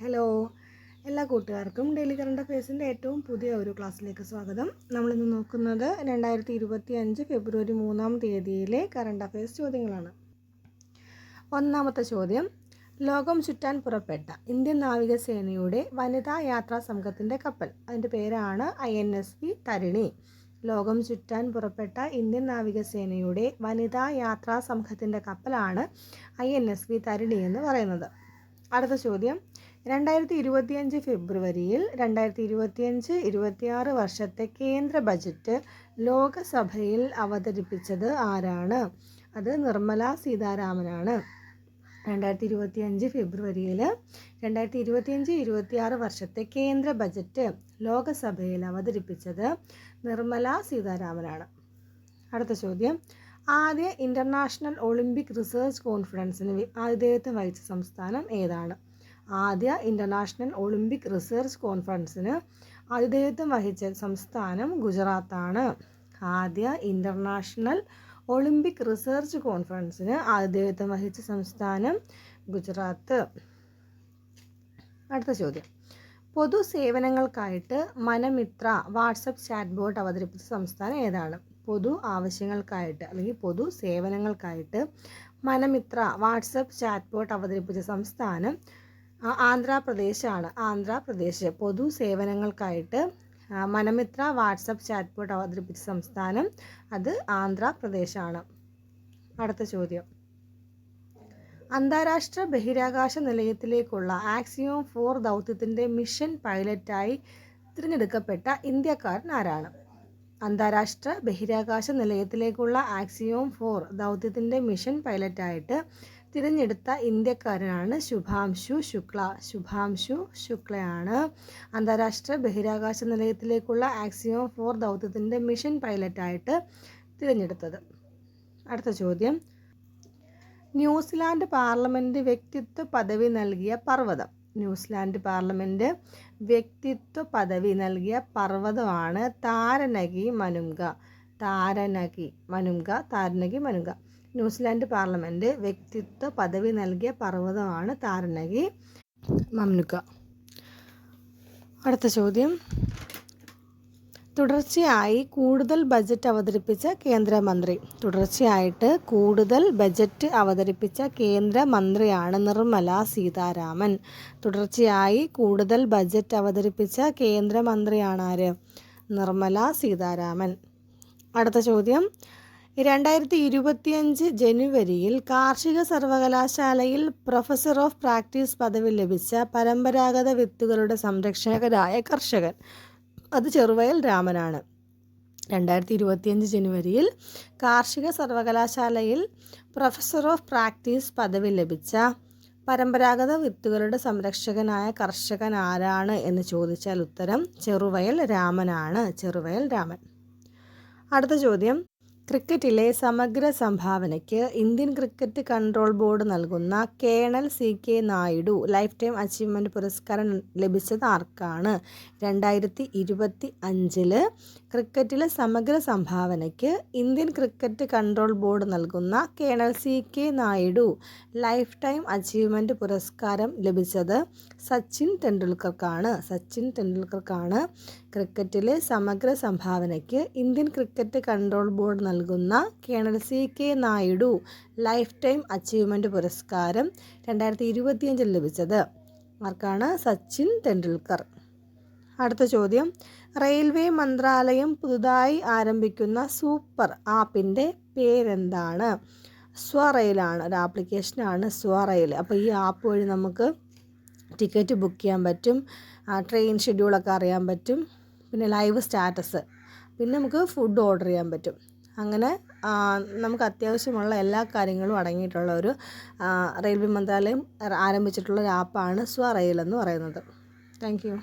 Hello എല്ലാ കൂട്ടുകാർക്കും daily current അഫയേഴ്സിന്റെ ഏറ്റവും പുതിയ ഒരു ക്ലാസ്സിലേക്ക് സ്വാഗതം. നമ്മളിന്ന് നോക്കുന്നത് രണ്ടായിരത്തി ഇരുപത്തി അഞ്ച് ഫെബ്രുവരി മൂന്നാം തീയതിയിലെ കറണ്ട് അഫയേഴ്സ് ചോദ്യങ്ങളാണ്. ഒന്നാമത്തെ ചോദ്യം ലോകം ചുറ്റാൻ പുറപ്പെട്ട ഇന്ത്യൻ നാവികസേനയുടെ വനിതാ യാത്രാ സംഘത്തിന്റെ കപ്പൽ. അതിന്റെ പേരാണ് I N S V Tarini. ലോകം ചുറ്റാൻ പുറപ്പെട്ട ഇന്ത്യൻ നാവികസേനയുടെ വനിതാ യാത്രാ സംഘത്തിന്റെ കപ്പലാണ് I N S V Tarini എന്ന് പറയുന്നത്. അടുത്ത ചോദ്യം രണ്ടായിരത്തി ഇരുപത്തിയഞ്ച് ഫെബ്രുവരിയിൽ രണ്ടായിരത്തി ഇരുപത്തിയഞ്ച് ഇരുപത്തിയാറ് വർഷത്തെ കേന്ദ്ര ബജറ്റ് ലോകസഭയിൽ അവതരിപ്പിച്ചത് ആരാണ്? അത് നിർമ്മല സീതാരാമനാണ്. രണ്ടായിരത്തി ഇരുപത്തിയഞ്ച് ഫെബ്രുവരിയിൽ രണ്ടായിരത്തി ഇരുപത്തിയഞ്ച് ഇരുപത്തിയാറ് വർഷത്തെ കേന്ദ്ര ബജറ്റ് ലോകസഭയിൽ അവതരിപ്പിച്ചത് നിർമ്മല സീതാരാമനാണ്. അടുത്ത ചോദ്യം. ആദ്യ ഇന്റർനാഷണൽ ഒളിമ്പിക് റിസർച്ച് കോൺഫറൻസിന് ആതിഥേയത്വം വഹിച്ച സംസ്ഥാനം ഏതാണ്? ആദ്യ ഇന്റർനാഷണൽ ഒളിമ്പിക് റിസർച്ച് കോൺഫറൻസിന് ആതിഥേയത്വം വഹിച്ച സംസ്ഥാനം ഗുജറാത്താണ്. ആദ്യ ഇന്റർനാഷണൽ ഒളിമ്പിക് റിസർച്ച് കോൺഫറൻസിന് ആതിഥേയത്വം വഹിച്ച സംസ്ഥാനം ഗുജറാത്ത്. അടുത്ത ചോദ്യം. പൊതുസേവനങ്ങൾക്കായിട്ട് മനമിത്ര വാട്സപ്പ് ചാറ്റ് ബോട്ട് അവതരിപ്പിച്ച സംസ്ഥാനം ഏതാണ്? പൊതു ആവശ്യങ്ങൾക്കായിട്ട് അല്ലെങ്കിൽ പൊതു സേവനങ്ങൾക്കായിട്ട് മനമിത്ര വാട്സപ്പ് ചാറ്റ് ബോട്ട് അവതരിപ്പിച്ച സംസ്ഥാനം ആന്ധ്രാപ്രദേശാണ്. ആന്ധ്രാപ്രദേശ് പൊതു സേവനങ്ങൾക്കായിട്ട് മനമിത്ര വാട്സപ്പ് ചാറ്റ്ബോട്ട് അവതരിപ്പിച്ച സംസ്ഥാനം അത് ആന്ധ്രാപ്രദേശാണ്. അടുത്ത ചോദ്യം. അന്താരാഷ്ട്ര ബഹിരാകാശ നിലയത്തിലേക്കുള്ള ആക്സിയോം ഫോർ ദൗത്യത്തിന്റെ മിഷൻ പൈലറ്റായി തിരഞ്ഞെടുക്കപ്പെട്ട ഇന്ത്യക്കാരൻ ആരാണ്? അന്താരാഷ്ട്ര ബഹിരാകാശ നിലയത്തിലേക്കുള്ള ആക്സിയോം ഫോർ ദൗത്യത്തിന്റെ മിഷൻ പൈലറ്റായിട്ട് തിരഞ്ഞെടുത്ത ഇന്ത്യക്കാരനാണ് ശുഭാംശു ശുക്ല. ശുഭാംശു ശുക്ലയാണ്. അന്താരാഷ്ട്ര ബഹിരാകാശ നിലയത്തിലേക്കുള്ള ആക്സിയോ ഫോർ ദൗത്യത്തിന്റെ മിഷൻ പൈലറ്റായിട്ട് തിരഞ്ഞെടുത്തത്. അടുത്ത ചോദ്യം. ന്യൂസിലാൻഡ് പാർലമെന്റ് വ്യക്തിത്വ പദവി നൽകിയ പർവതം. ന്യൂസിലാൻഡ് പാർലമെന്റ് വ്യക്തിത്വ പദവി നൽകിയ പർവതമാണ് താരനകി മനുങ്ക. താരനകി മനുങ്ക താരനകി മനുങ്ക. ന്യൂസിലാൻഡ് പാർലമെന്റ് വ്യക്തിത്വ പദവി നൽകിയ പർവതമാണ് താരനഗി മമ്നുക അടുത്ത ചോദ്യം. തുടർച്ചയായി കൂടുതൽ ബജറ്റ് അവതരിപ്പിച്ച കേന്ദ്രമന്ത്രി. തുടർച്ചയായിട്ട് കൂടുതൽ ബജറ്റ് അവതരിപ്പിച്ച കേന്ദ്രമന്ത്രിയാണ് നിർമ്മല സീതാരാമൻ. തുടർച്ചയായി കൂടുതൽ ബജറ്റ് അവതരിപ്പിച്ച കേന്ദ്രമന്ത്രിയാണ് ആര്? നിർമ്മല സീതാരാമൻ. അടുത്ത ചോദ്യം. രണ്ടായിരത്തി ഇരുപത്തിയഞ്ച് ജനുവരിയിൽ കാർഷിക സർവകലാശാലയിൽ പ്രൊഫസർ ഓഫ് പ്രാക്ടീസ് പദവി ലഭിച്ച പരമ്പരാഗത വിത്തുകളുടെ സംരക്ഷകരായ കർഷകൻ. അത് ചെറുവയൽ രാമനാണ്. രണ്ടായിരത്തി ഇരുപത്തിയഞ്ച് ജനുവരിയിൽ കാർഷിക സർവകലാശാലയിൽ പ്രൊഫസർ ഓഫ് പ്രാക്ടീസ് പദവി ലഭിച്ച പരമ്പരാഗത വിത്തുകളുടെ സംരക്ഷകനായ കർഷകൻ ആരാണ് എന്ന് ചോദിച്ചാൽ ഉത്തരം ചെറുവയൽ രാമനാണ്. ചെറുവയൽ രാമൻ. അടുത്ത ചോദ്യം. ക്രിക്കറ്റിലെ സമഗ്ര സംഭാവനയ്ക്ക് ഇന്ത്യൻ ക്രിക്കറ്റ് കൺട്രോൾ ബോർഡ് നൽകുന്ന colonel C K Naidu lifetime achievement പുരസ്കാരം ലഭിച്ചത് ആർക്കാണ്? രണ്ടായിരത്തി ഇരുപത്തി അഞ്ചിൽ ക്രിക്കറ്റിലെ സമഗ്ര സംഭാവനയ്ക്ക് ഇന്ത്യൻ ക്രിക്കറ്റ് കൺട്രോൾ ബോർഡ് നൽകുന്ന colonel C K Naidu lifetime achievement പുരസ്കാരം ലഭിച്ചത് സച്ചിൻ ടെണ്ടുൽക്കർക്കാണ്. സച്ചിൻ ടെണ്ടുൽക്കർക്കാണ് ക്രിക്കറ്റിലെ സമഗ്ര സംഭാവനയ്ക്ക് ഇന്ത്യൻ ക്രിക്കറ്റ് കൺട്രോൾ ബോർഡ് നൽകുന്ന colonel C K Naidu lifetime achievement പുരസ്കാരം രണ്ടായിരത്തി ഇരുപത്തിയഞ്ചിൽ ലഭിച്ചത്. ആർക്കാണ്? സച്ചിൻ ടെണ്ടുൽക്കർ. അടുത്ത ചോദ്യം. റെയിൽവേ മന്ത്രാലയം പുതുതായി ആരംഭിക്കുന്ന സൂപ്പർ ആപ്പിന്റെ പേരെന്താണ്? സ്വറെയിലാണ്. ഒരു ആപ്ലിക്കേഷനാണ് സ്വറെയിൽ. അപ്പോൾ ഈ ആപ്പ് വഴി നമുക്ക് ടിക്കറ്റ് ബുക്ക് ചെയ്യാൻ പറ്റും ട്രെയിൻ ഷെഡ്യൂളൊക്കെ അറിയാൻ പറ്റും പിന്നെ ലൈവ് സ്റ്റാറ്റസ്. പിന്നെ നമുക്ക് ഫുഡ് ഓർഡർ ചെയ്യാൻ പറ്റും. അങ്ങനെ നമുക്ക് അത്യാവശ്യമുള്ള എല്ലാ കാര്യങ്ങളും അടങ്ങിയിട്ടുള്ള ഒരു റെയിൽവേ മന്ത്രാലയം ആരംഭിച്ചിട്ടുള്ള ഒരു ആപ്പാണ് സ്വറെയിൽ എന്ന് പറയുന്നത്. Thank you.